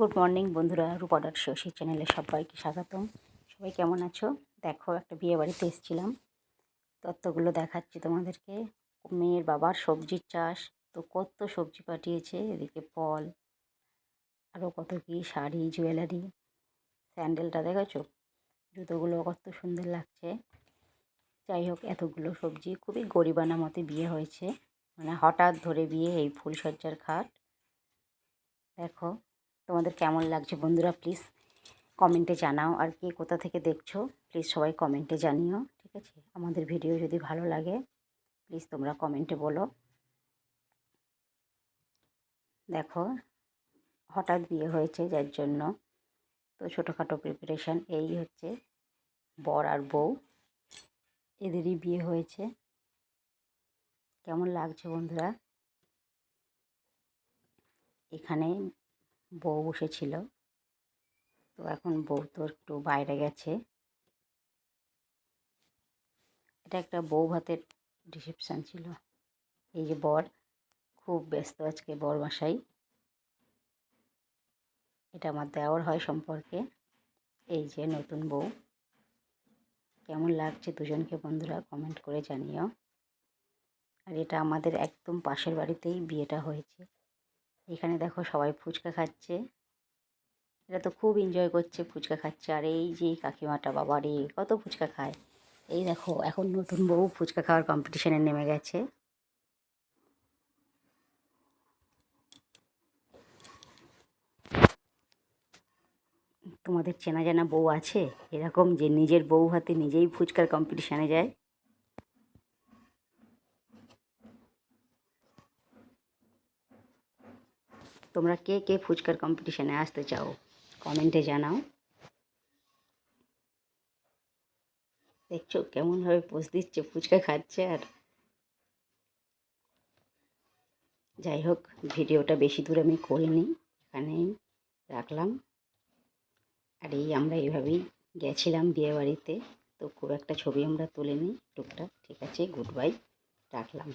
Good morning বন্ধুরা রূপডার শশী চ্যানেলে সবাইকে স্বাগতম। সবাই কেমন আছো? দেখো, একটা বিয়ে বাড়িতে এসেছিলাম। তত্ত্বগুলো দেখাচ্ছি তোমাদেরকে। মেয়ের বাবার সবজির চাষ, তো কত সবজি পাঠিয়েছে, এদিকে ফল আরও কত কী, শাড়ি, জুয়েলারি, স্যান্ডেলটা দেখেছ? জুতোগুলো কত সুন্দর লাগছে। যাই হোক, এতগুলো সবজি, খুবই গরিবানা মতে বিয়ে হয়েছে। মানে হঠাৎ ধরে বিয়ে, এই ফুলসজ্জার খাট। দেখো তোমাদের কেমন লাগছে? বন্ধুরা প্লিজ কমেন্টে জানাও। আর কে কোথা থেকে দেখছ প্লিজ সবাই কমেন্টে জানিও, ঠিক আছে? আমাদের ভিডিও যদি ভালো লাগে প্লিজ তোমরা কমেন্টে বলো। দেখো, হঠাৎ বিয়ে হয়েছে যার জন্য। তো ছোটোখাটো প্রিপারেশান এই হচ্ছে বর আর বউ। এদেরই বিয়ে হয়েছে। কেমন লাগছে বন্ধুরা? এখানে বউ বসেছিল। তো এখন বউ তো একটু বাইরে গেছে। এটা একটা বউ ভাতের রিসেপশান ছিল। এই যে বর, খুব ব্যস্ত আজকে বর বাসাই এটা আমার দেওয়ার হয় সম্পর্কে। এই যে নতুন বউ। কেমন লাগছে দুজনকে বন্ধুরা কমেন্ট করে জানিও। আর এটা আমাদের একদম পাশের বাড়িতেই বিয়েটা হয়েছে। এখানে দেখো সবাই ফুচকা খাচ্ছে। এটা তো খুব এনজয় করছে ফুচকা খাচ্ছে। আর এই যে কাকিমাটা বাবা রে, কত ফুচকা খায়। এই দেখো, এখন নতুন বউ ফুচকা খাওয়ার কম্পিটিশানে নেমে গেছে। তোমাদের চেনা জানা বউ আছে? এরকম যে নিজের বউ হাতে নিজেই ফুচকার কম্পিটিশানে যায়। তোমরা কে কে ফুচকার কম্পিটিশানে আসতে চাও? কমেন্টে জানাও। দেখছ, কেমনভাবে পোজ দিচ্ছে, ফুচকা খাচ্ছে আর। যাই হোক, ভিডিওটা বেশি দূর আমি করিনি, এখানেই রাখলাম। আর এই আমরা এইভাবেই গেছিলাম বিয়েবাড়িতে, তো খুব একটা ছবি আমরা তুলিনি, টুকটাক। ঠিক আছে গুড বাই রাখলাম।